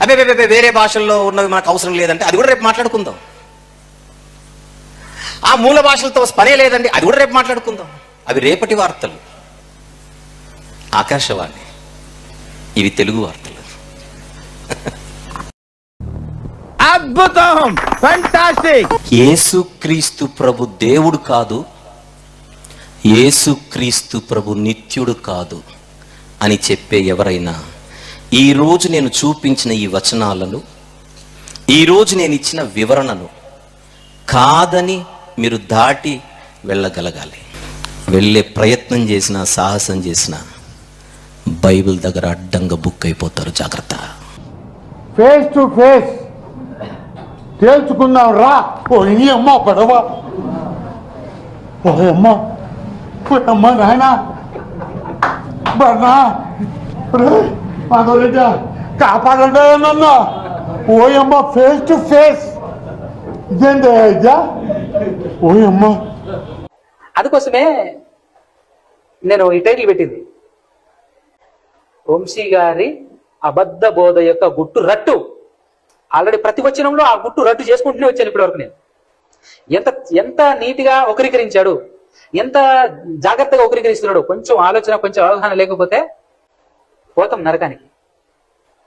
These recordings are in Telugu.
అబ్బే వేరే భాషల్లో ఉన్నవి మనకు అవసరం లేదంటే అది కూడా రేపు మాట్లాడుకుందాం. ఆ మూల భాషలతో పనే లేదండి అది కూడా రేపు మాట్లాడుకుందాం. అవి రేపటి వార్తలు. ఆకాశవాణి. ఇవి తెలుగు వార్తలు. అద్భుతం! యేసుక్రీస్తు ప్రభు దేవుడు కాదు. యేసుక్రీస్తు ప్రభు నిత్యుడు కాదు అని చెప్పే ఎవరైనా ఈరోజు నేను చూపించిన ఈ వచనాలను ఈరోజు నేను ఇచ్చిన వివరణను కాదని మీరు దాటి వెళ్ళగలగాలి. వెళ్ళే ప్రయత్నం చేసిన సాహసం చేసిన బైబిల్ దగ్గర అడ్డంగా బుక్ అయిపోతారు జాగ్రత్త. ఫేస్ టు ఫేస్ తేల్చుకుందాం రా. ఓ అమ్మ పడవ? ఓ అమ్మ. అమ్మ నాయన. బర్నా. మాధవరెడ్డి కాపాడండి నన్ను. ఫేస్ టు ఫేస్ ఇదా అందుకోసమే నేను ఈ టైటిల్ పెట్టింది. వంశీ గారి అబద్ధ బోధ యొక్క గుట్టు రట్టు. ఆల్రెడీ ప్రతి వచ్చినంలో ఆ గుట్టు రట్టు చేసుకుంటూనే వచ్చాను ఇప్పటి వరకు నేను. ఎంత ఎంత నీట్గా ఒకరీకరించాడు ఎంత జాగ్రత్తగా ఒకరీకరిస్తున్నాడు కొంచెం ఆలోచన కొంచెం అవగాహన లేకపోతే పోతాం నరకానికి.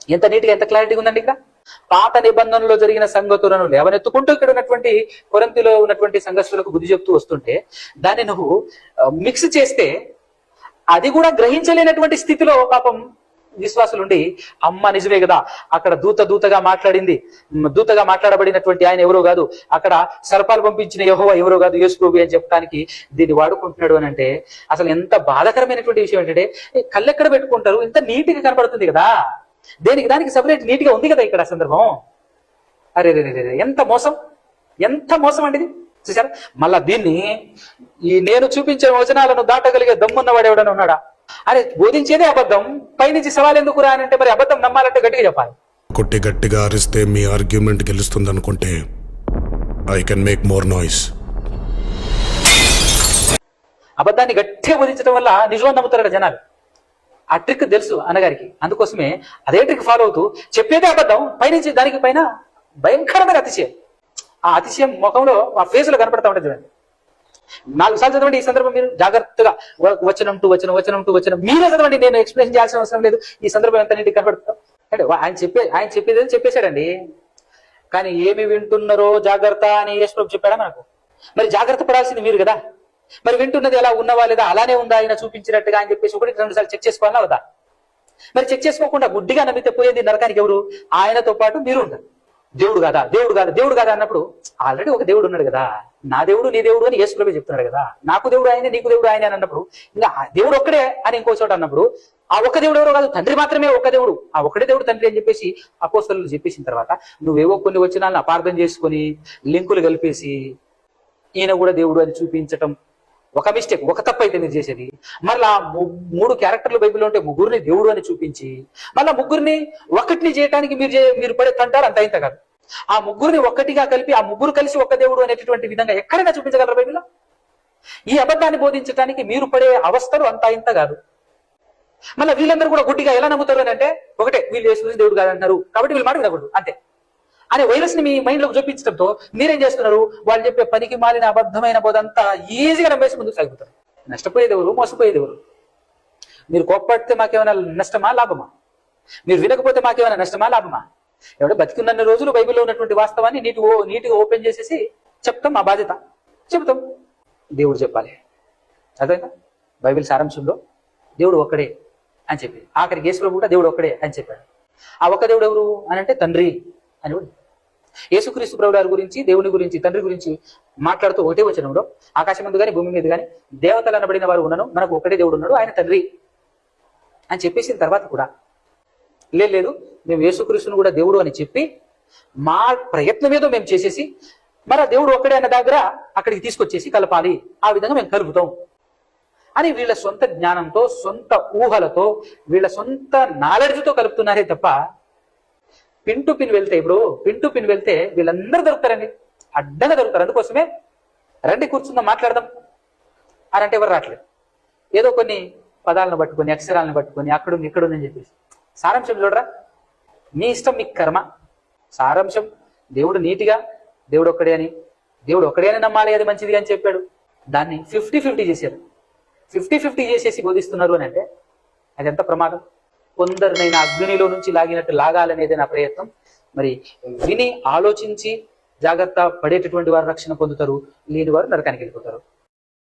ఎంత నీట్గా ఎంత క్లారిటీ ఉందండి ఇక్కడ? పాత నిబంధనలో జరిగిన సంగతులను లేవనెత్తుకుంటూ ఇక్కడ ఉన్నటువంటి కొరంతిలో ఉన్నటువంటి సంఘస్థులకు బుద్ధి చెప్తూ వస్తుంటే దాన్ని నువ్వు మిక్స్ చేస్తే అది కూడా గ్రహించలేనటువంటి స్థితిలో పాపం విశ్వాసులుండి అమ్మ నిజమే కదా అక్కడ దూత దూతగా మాట్లాడింది దూతగా మాట్లాడబడినటువంటి ఆయన ఎవరో కాదు అక్కడ సర్పాలు పంపించిన యెహోవా ఎవరో కాదు యేసు అని చెప్పడానికి దీన్ని వాడుకుంటున్నాడు అని అంటే అసలు ఎంత బాధాకరమైనటువంటి విషయం ఏంటంటే కళ్ళెక్కడ కళ్ళు ఎక్కడ పెట్టుకుంటారు? ఇంత నీట్గా కనబడుతుంది కనపడుతుంది కదా. దేనికి దానికి సపరేట్ నీట్గా ఉంది కదా ఇక్కడ సందర్భం? అరే రే రే ఎంత మోసం? ఎంత మోసం అండి ఇది? చూసారా మళ్ళా దీన్ని ఈ నేను చూపించే వచనాలను దాటగలిగే దమ్మున్నవాడు ఎవడైనా ఉన్నాడా? అరే బోధించేదే అబద్ధం. పైనుంచి సవాల్ ఎందుకు రా అని అంటే మరి అబద్ధం నమ్మాలంటే గట్టిగా చెప్పాలి. కొట్టి గట్టిగా అరిస్తే మీ argument గెలుస్తుందనుకుంటే I can make more noise అబద్ధాన్ని గట్టిగా బోధించడం వల్ల నిజం నమ్ముతారట జనాలు. ఆ ట్రిక్ తెలుసు అన్నగారికి. అందుకోసమే అదే ట్రిక్ ఫాలో అవుతూ చెప్పేదే అబద్ధం పైనుంచి దానికి పైన భయంకరమైన అతిశయం. ఆ అతిశయం ముఖంలో ఆ ఫేస్లో కనపడతా ఉంటుంది చూడండి. నాలుగు సార్లు చదవండి ఈ సందర్భం మీరు. జాగ్రత్తగా వ- వచనం టు వచనం వచనం టు వచనం. మీరే చదవండి నేను ఎక్స్ప్లెయిన్ చేయాల్సిన అవసరం లేదు. ఈ సందర్భం ఎంత నీటి కనపడుతుందో. అంటే ఆయన చెప్పే ఆయన చెప్పేది చెప్పేశాడండి. కానీ ఏమి వింటున్నారో జాగ్రత్త అని యేసు చెప్పాడా మనకు? మరి జాగ్రత్త పడాల్సింది మీరు కదా. మరి వింటున్నది ఎలా ఉన్నవా లేదా అలానే ఉందా ఆయన చూపించినట్టుగా అని చెప్పేసి ఒకటి రెండు సార్లు చెక్ చేసుకోవాలా వద్దా? మరి చెక్ చేసుకోకుండా గుడ్డిగా నమ్మితే పోయింది నరకానికి ఎవరు? ఆయనతో పాటు మీరు ఉంటారు దేవుడు కాదా? దేవుడు కాదా? దేవుడు కాదా అన్నప్పుడు ఆల్రెడీ ఒక దేవుడు ఉన్నాడు కదా. నా దేవుడు నీ దేవుడు అని యేసు ప్రభు చెప్తున్నాడు కదా. నాకు దేవుడు ఆయన నీకు దేవుడు ఆయన అని అన్నప్పుడు ఇంకా దేవుడు ఒక్కడే అని ఇంకో చోట అన్నప్పుడు ఆ ఒక్క దేవుడు ఎవరో కాదు తండ్రి మాత్రమే ఒక్క దేవుడు. ఆ ఒక్కడే దేవుడు తండ్రి అని చెప్పేసి అపోస్తలు చెప్పేసిన తర్వాత నువ్వేవో కొన్ని వచ్చినాలను అపార్థం చేసుకొని లింకులు కలిపేసి ఈయన కూడా దేవుడు అని చూపించటం ఒక మిస్టేక్ ఒక తప్పు అయితే మీరు చేసేది. మళ్ళా మూడు క్యారెక్టర్లు బైబిల్లో ఉంటే ముగ్గురిని దేవుడు అని చూపించి మళ్ళా ముగ్గురిని ఒకటిని చేయడానికి మీరు మీరు పడే తంటారు అంత ఇంత కాదు. ఆ ముగ్గురిని ఒక్కటిగా కలిపి ఆ ముగ్గురు కలిసి ఒక్క దేవుడు అనేటటువంటి విధంగా ఎక్కడైనా చూపించగలరు బైబిల్లో? ఈ అబద్ధాన్ని బోధించడానికి మీరు పడే అవస్థలు అంతా ఇంత కాదు. మళ్ళీ వీళ్ళందరూ కూడా గుడ్డిగా ఎలా నమ్ముతారు అని అంటే ఒకటే వీళ్ళు యేసు దేవుడు కాదంటున్నారు. కాబట్టి వీళ్ళు మాట వినకూడదు అంతే. అనే వైరస్ని మీ మైండ్లోకి చూపించడంతో మీరేం చేస్తున్నారు? వాళ్ళు చెప్పే పనికి మాలిన అబద్ధమైన బోధంతా ఈజీగా నమ్మేసి ముందుకు సాగుతారు నష్టపోయేది ఎవరు? మోసపోయేది ఎవరు? మీరు కోప్పడితే మాకేమైనా నష్టమా లాభమా? మీరు వినకపోతే మాకేమైనా నష్టమా లాభమా? ఎవడో బతికున్న రోజులు బైబిల్లో ఉన్నటువంటి వాస్తవాన్ని నీటి ఓ నీటిగా ఓపెన్ చేసేసి చెప్తాం మా బాధ్యత. చెప్తాం దేవుడు చెప్పాలి. అర్థమైందా? బైబిల్ సారాంశంలో దేవుడు ఒక్కడే అని చెప్పి ఆఖరికి యేసు కూడా దేవుడు ఒక్కడే అని చెప్పాడు. ఆ ఒక్క దేవుడు ఎవరు? అని అంటే తండ్రి అని కూడా యేసుక్రీస్తు ప్రభుడారి గురించి దేవుని గురించి తండ్రి గురించి మాట్లాడుతూ ఒకటే వచ్చినప్పుడు ఆకాశం ముందు కానీ భూమి మీద కానీ దేవతలు అనబడిన వారు ఉన్నను మనకు ఒకటే దేవుడు ఉన్నాడు ఆయన తండ్రి అని చెప్పేసిన తర్వాత కూడా లేదు లేదు మేము యేసుక్రీస్తుని కూడా దేవుడు అని చెప్పి మా ప్రయత్నం ఏదో మేము చేసేసి మరి దేవుడు ఒక్కడే అన్న దగ్గర అక్కడికి తీసుకొచ్చేసి కలపాలి ఆ విధంగా మేము కలుపుతాం అని వీళ్ళ సొంత జ్ఞానంతో సొంత ఊహలతో వీళ్ళ సొంత నాలెడ్జ్తో కలుపుతున్నారే తప్ప పిన్ టు పిన్ వెళ్తే ఇప్పుడు పిన్ టు పిన్ వెళ్తే వీళ్ళందరూ దొరుకుతారండి. అడ్డంగా దొరుకుతారు. అందుకోసమే రండి కూర్చుందాం మాట్లాడదాం. అని అంటే ఎవరు రావట్లేదు. ఏదో కొన్ని పదాలను పట్టుకొని అక్షరాలను పట్టుకొని అక్కడ ఇక్కడ ఉందని చెప్పేసి. సారాంశం చూడరా? మీ ఇష్టం మీ కర్మ. సారాంశం దేవుడు నీటిగా దేవుడు ఒక్కడే అని. దేవుడు ఒక్కడే అని నమ్మాలి అది మంచిది అని చెప్పాడు. దాన్ని ఫిఫ్టీ ఫిఫ్టీ చేశారు. ఫిఫ్టీ ఫిఫ్టీ చేసేసి బోధిస్తున్నారు అని అంటే అది ఎంత ప్రమాదం? కొందరినైనా అగ్నిలో నుంచి లాగినట్టు లాగాలనేది నా ప్రయత్నం. మరి విని ఆలోచించి జాగ్రత్త పడేటటువంటి వారు రక్షణ పొందుతారు లేని వారు నరకానికి వెళ్ళిపోతారు.